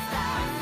stars.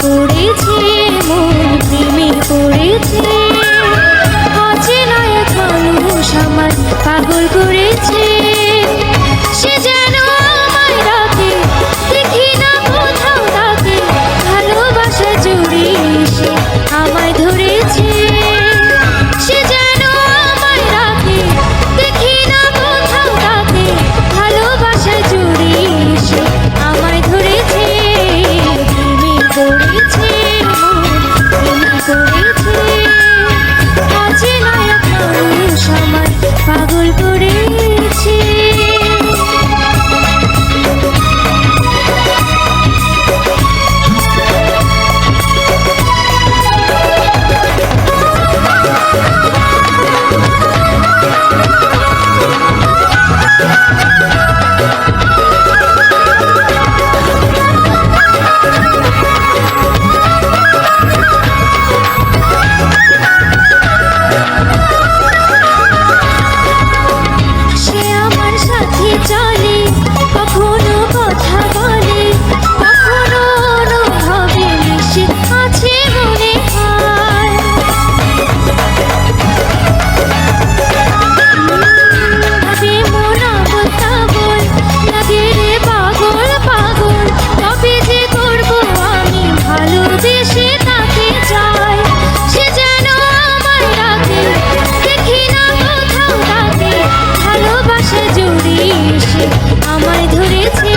পড়েছে প্রেমে পড়েছে। আকাশে আমায় ধরেছে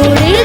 করে